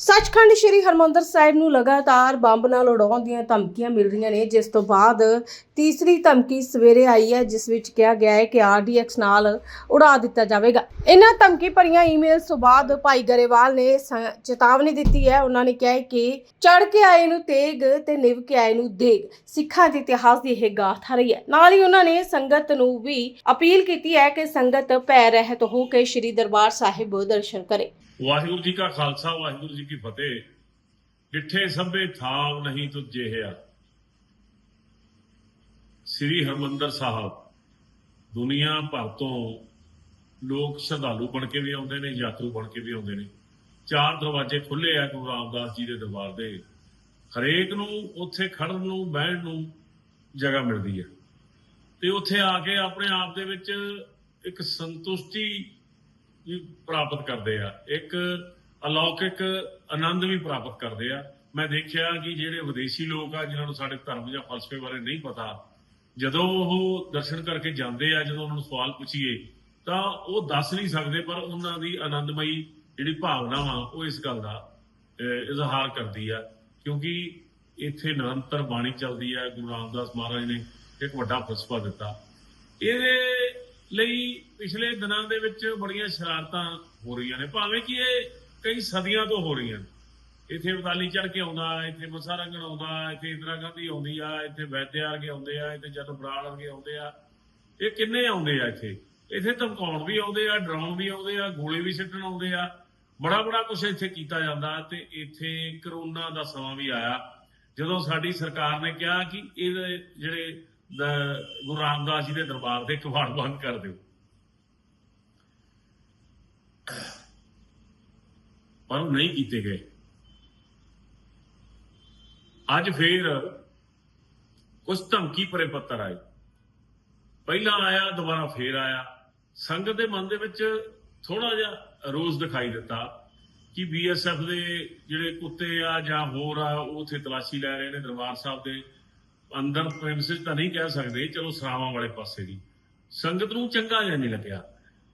ਸੱਚਖੰਡ ਸ੍ਰੀ ਹਰਮੰਦਰ ਸਾਹਿਬ ਨੂੰ ਲਗਾਤਾਰ ਬੰਬ ਨਾਲ ਉਡਾਉਣ ਦੀਆਂ ਧਮਕੀਆਂ ਮਿਲ ਰਹੀਆਂ ਨੇ, ਜਿਸ ਤੋਂ ਬਾਅਦ ਤੀਸਰੀ ਧਮਕੀ ਸਵੇਰੇ ਆਈ ਹੈ, ਜਿਸ ਵਿੱਚ ਕਿਹਾ ਗਿਆ ਹੈ ਕਿ ਆਰਡੀਐਕਸ ਨਾਲ ਉਡਾ ਦਿੱਤਾ ਜਾਵੇਗਾ। ਇਹਨਾਂ ਧਮਕੀ ਭਰੀਆਂ ਈਮੇਲਸ ਤੋਂ ਬਾਅਦ ਭਾਈ ਗਰੇਵਾਲ ਨੇ ਚੇਤਾਵਨੀ ਦਿੱਤੀ ਹੈ। ਉਹਨਾਂ ਨੇ ਕਿਹਾ ਹੈ ਕਿ ਚੜ ਕੇ ਆਏ ਨੂੰ ਤੇਗ ਤੇ ਨਿਵ ਕੇ ਆਏ ਨੂੰ ਦੇਗ, ਸਿੱਖਾਂ ਦੇ ਇਤਿਹਾਸ ਦੀ ਇਹ ਗਾਥਾ ਰਹੀ ਹੈ। ਨਾਲ ਹੀ ਉਹਨਾਂ ਨੇ ਸੰਗਤ ਨੂੰ ਵੀ ਅਪੀਲ ਕੀਤੀ ਹੈ ਕਿ ਸੰਗਤ ਭੈ ਰਹਿਤ ਹੋ ਕੇ ਸ੍ਰੀ ਦਰਬਾਰ ਸਾਹਿਬ ਦਰਸ਼ਨ ਕਰੇ। ਵਾਹਿਗੁਰੂ ਜੀ ਕਾ ਖਾਲਸਾ, ਵਾਹਿਗੁਰੂ ਜੀ ਕੀ ਫਤਿਹ। ਡਿੱਠੇ ਸਭੇ ਥਾਵ ਨਹੀਂ ਤੁਝੇ ਹੈ। ਸ੍ਰੀ ਹਰਮੰਦਰ ਸਾਹਿਬ, ਦੁਨੀਆ ਭਰ ਤੋਂ ਲੋਕ ਸ਼ਰਧਾਲੂ ਬਣ ਕੇ ਵੀ ਆਉਂਦੇ ਨੇ, ਯਾਤਰੂ ਬਣ ਕੇ ਵੀ ਆਉਂਦੇ ਨੇ। ਚਾਰ ਦਰਵਾਜ਼ੇ ਖੁੱਲੇ ਆ ਗੁਰੂ ਰਾਮਦਾਸ ਜੀ ਦੇ ਦਰਬਾਰ ਦੇ। ਹਰੇਕ ਨੂੰ ਉੱਥੇ ਖੜਨ ਨੂੰ, ਬਹਿਣ ਨੂੰ ਜਗ੍ਹਾ ਮਿਲਦੀ ਹੈ। ਤੇ ਉੱਥੇ ਆ ਕੇ ਆਪਣੇ ਆਪ ਦੇ ਵਿੱਚ ਇੱਕ ਸੰਤੁਸ਼ਟੀ ਵੀ ਪ੍ਰਾਪਤ ਕਰਦੇ ਆ। ਇੱਕ ਅਲੌਕਿਕ ਆਨੰਦ ਵੀ ਪ੍ਰਾਪਤ ਕਰਦੇ ਆ। ਮੈਂ ਦੇਖਿਆ ਕਿ ਜਿਹੜੇ ਵਿਦੇਸ਼ੀ ਲੋਕ ਆ, ਜਿਨ੍ਹਾਂ ਨੂੰ ਸਾਡੇ ਧਰਮ ਜਾਂ ਫਲਸਫੇ ਬਾਰੇ ਨਹੀਂ ਪਤਾ, ਜਦੋਂ ਉਹ ਦਰਸ਼ਨ ਕਰਕੇ ਜਾਂਦੇ ਆ, ਜਦੋਂ ਉਹਨਾਂ ਨੂੰ ਸਵਾਲ ਪੁੱਛੀਏ, ਤਾਂ ਉਹ ਦੱਸ ਨਹੀਂ ਸਕਦੇ, ਪਰ ਉਹਨਾਂ ਦੀ ਆਨੰਦਮਈ ਜਿਹੜੀ ਭਾਵਨਾ ਵਾ, ਉਹ ਇਸ ਗੱਲ ਦਾ ਇਜ਼ਹਾਰ ਕਰਦੀ ਆ। ਕਿਉਂਕਿ ਇੱਥੇ ਨਿਰੰਤਰ ਬਾਣੀ ਚੱਲਦੀ ਆ। ਗੁਰੂ ਰਾਮਦਾਸ ਮਹਾਰਾਜ ਨੇ ਇੱਕ ਵੱਡਾ ਫਲਸਫਾ ਦਿੱਤਾ। ਇਹਦੇ ਲਈ ਪਿਛਲੇ ਦਿਨਾਂ ਦੇ ਵਿੱਚ ਬੜੀਆਂ ਸ਼ਰਾਰਤਾਂ ਹੋ ਰਹੀਆਂ ਨੇ। ਭਾਵੇਂ ਕਿ ਇਹ ਕਈ ਸਦੀਆਂ ਤੋਂ ਹੋ ਰਹੀਆਂ ਇੱਥੇ ਵਦਾਲੀ ਚੜ ਕੇ ਆਉਂਦਾ, ਇੱਥੇ ਮਸਾ ਆਉਂਦਾ, ਇੱਥੇ ਇੰਦਰਾ ਗਾਂਧੀ ਆਉਂਦੀ ਆ, ਇੱਥੇ ਵੈਦਿਆ ਵਰਗੇ ਆਉਂਦੇ ਆ, ਇੱਥੇ ਜਦ ਬਰਾੜ ਵਰਗੇ ਆਉਂਦੇ ਆ। ਇਹ ਕਿੰਨੇ ਆਉਂਦੇ ਆ ਇੱਥੇ? ਇੱਥੇ ਧਮਕਾਉਣ ਵੀ ਆਉਂਦੇ ਆ, ਡਰਾਉਣ ਵੀ ਆਉਂਦੇ ਆ, ਗੋਲੇ ਵੀ ਸਿੱਟਣ ਆਉਂਦੇ ਆ। ਬੜਾ ਬੜਾ ਕੁਝ ਇੱਥੇ ਕੀਤਾ ਜਾਂਦਾ ਤੇ ਇੱਥੇ ਕਰੋਨਾ ਦਾ ਸਮਾਂ ਵੀ ਆਇਆ। ਜਦੋਂ ਸਾਡੀ ਸਰਕਾਰ ਨੇ ਕਿਹਾ ਕਿ ਇਹ ਜਿਹੜੇ ਗੁਰੂ ਰਾਮਦਾਸ ਜੀ ਦੇ ਦਰਬਾਰ ਦੇ ਕਵਾੜ ਬੰਦ ਕਰ ਦਿਓ। ਪਰ ਉਹ ਨਹੀਂ ਕੀਤੇ ਗਏ। ਅੱਜ ਫੇਰ ਕੁਝ ਧਮਕੀ ਪਰੇ ਪੱਤਰ ਆਏ। ਪਹਿਲਾਂ ਆਇਆ, ਦੁਬਾਰਾ ਫੇਰ ਆਇਆ। ਸੰਗਤ ਦੇ ਮਨ ਦੇ ਵਿੱਚ ਥੋੜਾ ਜਿਹਾ ਰੋਜ਼ ਦਿਖਾਈ ਦਿੱਤਾ ਕਿ ਬੀਐਸਐਫ ਦੇ ਜਿਹੜੇ ਕੁੱਤੇ ਆ ਜਾਂ ਹੋਰ ਆ, ਉਹ ਉੱਥੇ ਤਲਾਸ਼ੀ ਲੈ ਰਹੇ ਨੇ ਦਰਬਾਰ ਸਾਹਿਬ ਦੇ। ਅੰਦਰ ਪ੍ਰੈਮਿਸਿਸ ਤਾਂ ਨਹੀਂ ਕਹਿ ਸਕਦੇ, ਚਲੋ ਸਰਾਵਾਂ ਵਾਲੇ ਪਾਸੇ ਦੀ ਸੰਗਤ ਨੂੰ ਚੰਗਾ ਜਿਹਾ ਨਹੀਂ ਲੱਗਿਆ।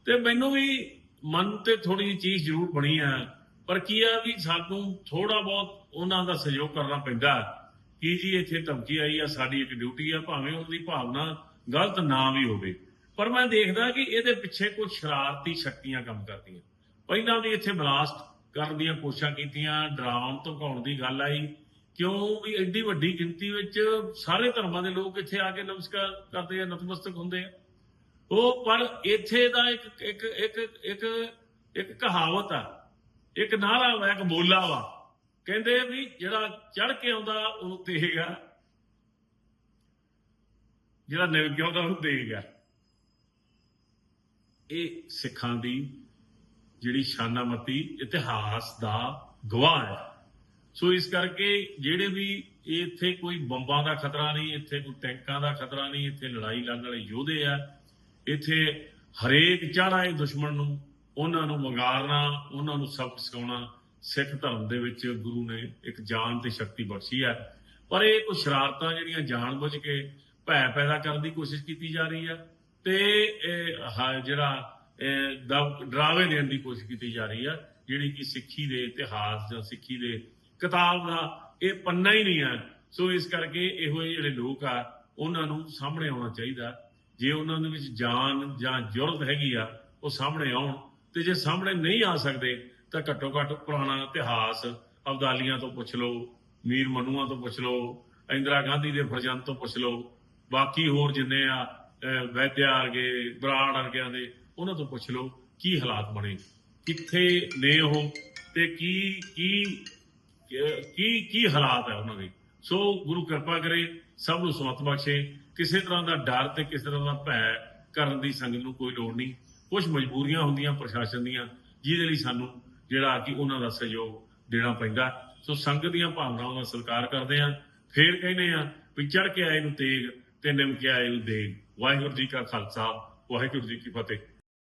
ਤੇ ਮੈਨੂੰ ਵੀ ਮਨ ਤੇ ਥੋੜੀ ਜਿਹੀ ਚੀਜ਼ ਜ਼ਰੂਰ ਬਣੀ ਆ, ਪਰ ਕੀ ਆ ਵੀ ਸਾਨੂੰ ਥੋੜਾ ਬਹੁਤ ਉਹਨਾਂ ਦਾ ਸਹਿਯੋਗ ਕਰਨਾ ਪੈਂਦਾ। ਕਿ ਜੀ ਇੱਥੇ ਧਮਕੀ ਆਈ ਆ, ਸਾਡੀ ਇੱਕ ਡਿਊਟੀ ਆ, ਭਾਵੇਂ ਉਹਦੀ ਭਾਵਨਾ ਗਲਤ ਨਾ ਵੀ ਹੋਵੇ। ਪਰ ਮੈਂ ਦੇਖਦਾ ਕਿ ਇਹਦੇ ਪਿੱਛੇ ਕੁਝ ਸ਼ਰਾਰਤੀ ਸ਼ਕਤੀਆਂ ਕੰਮ ਕਰਦੀਆਂ। ਪਹਿਲਾਂ ਵੀ ਇੱਥੇ ਬਲਾਸਟ ਕਰਨ ਦੀਆਂ ਕੋਸ਼ਿਸ਼ਾਂ ਕੀਤੀਆਂ, ਡਰਾਉਣ, ਧਮਕਾਉਣ ਦੀ ਗੱਲ ਆਈ। ਕਿਉਂ ਵੀ ਐਡੀ ਵੱਡੀ ਗਿਣਤੀ ਵਿੱਚ ਸਾਰੇ ਧਰਮਾਂ ਦੇ ਲੋਕ ਇੱਥੇ ਆ ਕੇ ਨਮਸਕਾਰ ਕਰਦੇ ਆ, ਨਤਮਸਤਕ ਹੁੰਦੇ ਆ। ਉਹ ਪਰ ਇੱਥੇ ਦਾ ਇੱਕ ਇੱਕ ਇੱਕ ਇੱਕ ਇੱਕ ਕਹਾਵਤ ਆ, ਇੱਕ ਨਾਰਾ ਵਾ, ਇੱਕ ਬੋਲਾ ਵਾ। ਕਹਿੰਦੇ ਵੀ ਜਿਹੜਾ ਚੜ ਕੇ ਆਉਂਦਾ, ਉਹਨੂੰ ਤੇਗਾ ਜਿਹੜਾ ਨਿਵ ਕੇ ਆਉਂਦਾ, ਉਹਨੂੰ ਤੇਗਾ ਇਹ ਸਿੱਖਾਂ ਦੀ ਜਿਹੜੀ ਸ਼ਾਨਾਮਤੀ ਇਤਿਹਾਸ ਦਾ ਗਵਾਹ ਹੈ ਸੋ ਇਸ ਕਰਕੇ ਜਿਹੜੇ ਵੀ ਇੱਥੇ ਕੋਈ ਬੰਬਾਂ ਦਾ ਖਤਰਾ ਨਹੀਂ, ਇੱਥੇ ਕੋਈ ਟੈਂਕਾਂ ਦਾ ਖਤਰਾ ਨਹੀਂ, ਇੱਥੇ ਲੜਾਈ ਲੜਨ ਵਾਲੇ ਯੋਧੇ ਆ, ਇੱਥੇ ਹਰੇਕ ਚੜ੍ਹਾਏ ਦੁਸ਼ਮਣ ਨੂੰ, ਉਹਨਾਂ ਨੂੰ ਵੰਗਾਰਨਾ, ਉਹਨਾਂ ਨੂੰ ਸਬਕ ਸਿਖਾਉਣਾ, ਸਿੱਖ ਧਰਮ ਦੇ ਵਿੱਚ ਗੁਰੂ ਨੇ ਇੱਕ ਜਾਨ ਤੇ ਸ਼ਕਤੀ ਬਖਸ਼ੀ ਹੈ ਪਰ ਇਹ ਕੁਝ ਸ਼ਰਾਰਤਾਂ ਜਿਹੜੀਆਂ ਜਾਣਬੁੱਝ ਕੇ ਭੈ ਪੈਦਾ ਕਰਨ ਦੀ ਕੋਸ਼ਿਸ਼ ਕੀਤੀ ਜਾ ਰਹੀ ਹੈ ਤੇ ਜਿਹੜਾ ਡਰਾਵੇ ਦੇਣ ਦੀ ਕੋਸ਼ਿਸ਼ ਕੀਤੀ ਜਾ ਰਹੀ ਹੈ ਜਿਹੜੀ ਕਿ ਸਿੱਖੀ ਦੇ ਇਤਿਹਾਸ ਜਾਂ ਸਿੱਖੀ ਦੇ ਕਿਤਾਬ ਦਾ ਇਹ ਪੰਨਾ ਹੀ ਨਹੀਂ ਹੈ। ਸੋ ਇਸ ਕਰਕੇ ਇਹੋ ਜਿਹੇ ਜਿਹੜੇ ਲੋਕ ਆ, ਉਹਨਾਂ ਨੂੰ ਸਾਹਮਣੇ ਆਉਣਾ ਚਾਹੀਦਾ। ਜੇ ਉਹਨਾਂ ਦੇ ਵਿੱਚ ਜਾਨ ਜਾਂ ਜੁਰਤ ਹੈਗੀ ਆ, ਉਹ ਸਾਹਮਣੇ ਆਉਣ। ਤੇ ਜੇ ਸਾਹਮਣੇ ਨਹੀਂ ਆ ਸਕਦੇ, ਤਾਂ ਘੱਟੋ ਘੱਟ ਪੁਰਾਣਾ ਇਤਿਹਾਸ ਅਬਦਾਲੀਆਂ ਤੋਂ ਪੁੱਛ ਲਓ, ਮੀਰ ਮਨੂਆਂ ਤੋਂ ਪੁੱਛ ਲਓ, ਇੰਦਰਾ ਗਾਂਧੀ ਦੇ ਫਰਜ਼ੰਦ ਤੋਂ ਪੁੱਛ ਲਓ, ਬਾਕੀ ਹੋਰ ਜਿੰਨੇ ਆ ਵੈਦਿਆ ਵਰਗੇ, ਬਰਾੜ ਵਰਗਿਆਂ ਦੇ, ਉਹਨਾਂ ਤੋਂ ਪੁੱਛ ਲਓ, ਕੀ ਹਾਲਾਤ ਬਣੇ, ਕਿੱਥੇ ਨੇ ਉਹ ਤੇ ਕੀ ਕੀ ਕੀ ਕੀ ਹਾਲਾਤ ਹੈ ਉਹਨਾਂ ਦੇ? ਸੋ ਗੁਰੂ ਕਿਰਪਾ ਕਰੇ, ਸਭ ਨੂੰ ਸਮਤ ਬਖਸ਼ੇ। ਕਿਸੇ ਤਰ੍ਹਾਂ ਦਾ ਡਰ ਤੇ ਕਿਸੇ ਤਰ੍ਹਾਂ ਦਾ ਭੈ ਕਰਨ ਦੀ ਸੰਗਤ ਨੂੰ ਕੋਈ ਲੋੜ ਨਹੀਂ। ਕੁਝ ਮਜਬੂਰੀਆਂ ਹੁੰਦੀਆਂ ਪ੍ਰਸ਼ਾਸਨ ਦੀਆਂ, ਜਿਹਦੇ ਲਈ ਸਾਨੂੰ ਜਿਹੜਾ ਕਿ ਉਹਨਾਂ ਦਾ ਸਹਿਯੋਗ ਦੇਣਾ ਪੈਂਦਾ। ਸੋ ਸੰਗਤ ਦੀਆਂ ਭਾਵਨਾਵਾਂ ਦਾ ਸਤਿਕਾਰ ਕਰਦੇ ਆ ਫੇਰ ਕਹਿੰਦੇ ਆ ਵੀ ਚੜ ਕੇ ਆਏ ਨੂੰ ਤੇਗ ਤੇ ਨਿਮ ਕੇ ਆਏ ਨੂੰ ਦੇਗ। ਵਾਹਿਗੁਰੂ ਜੀ ਕਾ ਖਾਲਸਾ, ਵਾਹਿਗੁਰੂ ਜੀ ਕੀ ਫਤਿਹ।